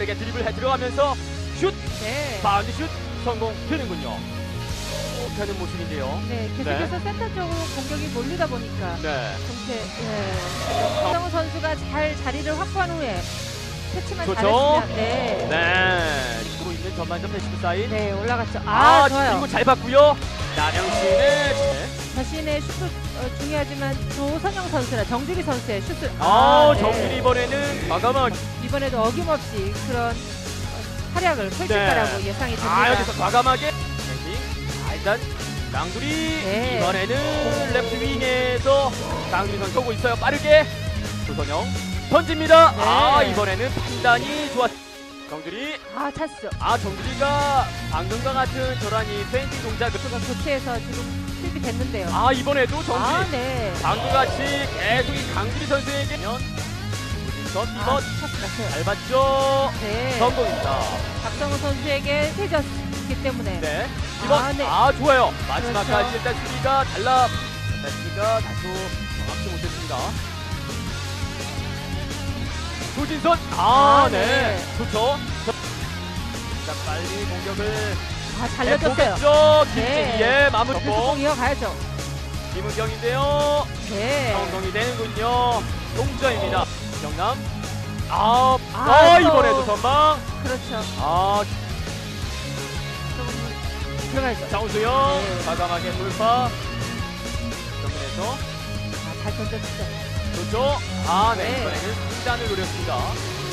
빠르게 드리블 해 들어가면서 슛! 네. 바운드 슛 성공되는군요. 하는 모습인데요. 네, 계속해서 센터 쪽으로 공격이 몰리다 보니까 네. 정체 예. 정우 선수가 잘 자리를 확보한 후에 캐치만 좋죠. 잘했으면 네. 네. 주고 있는 전반전 패시브 사인. 네, 올라갔죠. 아, 좋아요. 그리고 잘 봤고요. 남영신의 네. 자신의 슛도 어, 중요하지만 조선영 선수나 정주리 선수의 슛을 아, 네. 정준이 이번에는 과감하게 이번에도 어김없이 그런 어, 활약을 펼칠 네. 거라고 예상이 됩니다. 아 여기서 과감하게. 아, 일단 강두리 네. 이번에는 레프트 윙에서 강두리 선수 오고 있어요. 빠르게 조선영 던집니다. 네. 아 이번에는 판단이 좋았. 정두리 아, 찬스. 아 정두리가 방금과 같은 저런 이 페인팅 동작을 선수가 교체해서 지금 수입이 됐는데요. 아 이번에도 정두리 아, 네. 방금같이 계속 이 강두리 선수에게 아, 이번 났어요. 잘 봤죠. 네. 성공입니다. 박성우 선수에게 세졌기 때문에 네. 이번 아, 네. 아 좋아요. 마지막까지 그렇죠. 일단 수비가 달라. 수비가 다소 정확히 못했습니다. 조진선 아, 아, 네. 네. 좋죠. 자 빨리 공격을 아, 잘려줬어요. 해보겠죠. 네. 김진희의 마무리. 그래서 공 이어가야죠. 김은경인데요. 네. 성공이 되는군요. 동점입니다. 경남. 아, 아, 아, 또. 이번에도 선방. 그렇죠. 아, 들어가야죠. 장우수영 네. 과감하게 돌파. 정면에서 아, 잘 던졌죠. 좋죠. 아, 네. 네. 이번에는 승단을 노렸습니다.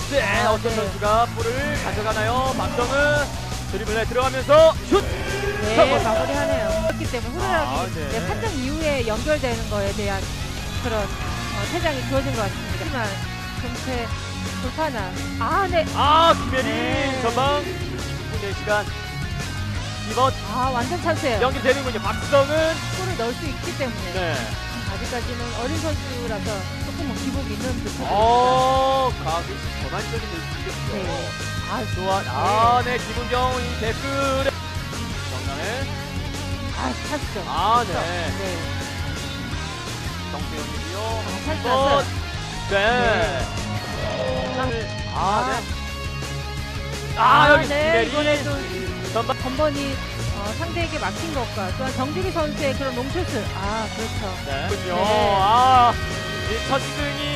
네, 아, 어떤 네. 선수가 볼을 가져가나요? 박정은 드리블에 들어가면서 슛! 네, 성공입니다. 마무리하네요. 그렇기 때문에 후르락이 아, 네. 네, 판정 이후에 연결되는 거에 대한 그런 어, 퇴장이 주어진 것 같습니다. 하지만 금세 돌파나 아, 네. 아, 김혜리 네. 전방 6분의 시간. 이번 아, 완전 찬스예요. 연결되는군요. 박성은 골을 넣을 수 있기 때문에 네. 아직까지는 어린 선수라서 조금 기복이 있는 듯합니다. 어, 가기 전환적인 느낌이겠죠. 네. 아, 좋아. 아, 네. 김은경 이 댓글에 정남의 아, 찬스죠. 아, 네. 네. 정수영이고요. 아, 찬스 또, 났어요. 네. 아, 아, 네. 아, 여기 네. 이번에도 전방. 번번이 어, 상대에게 막힌 것과 또한 정주리 선수의 그런 롱슛을 아, 그렇죠. 네. 군요. 네. 아, 이첫 승이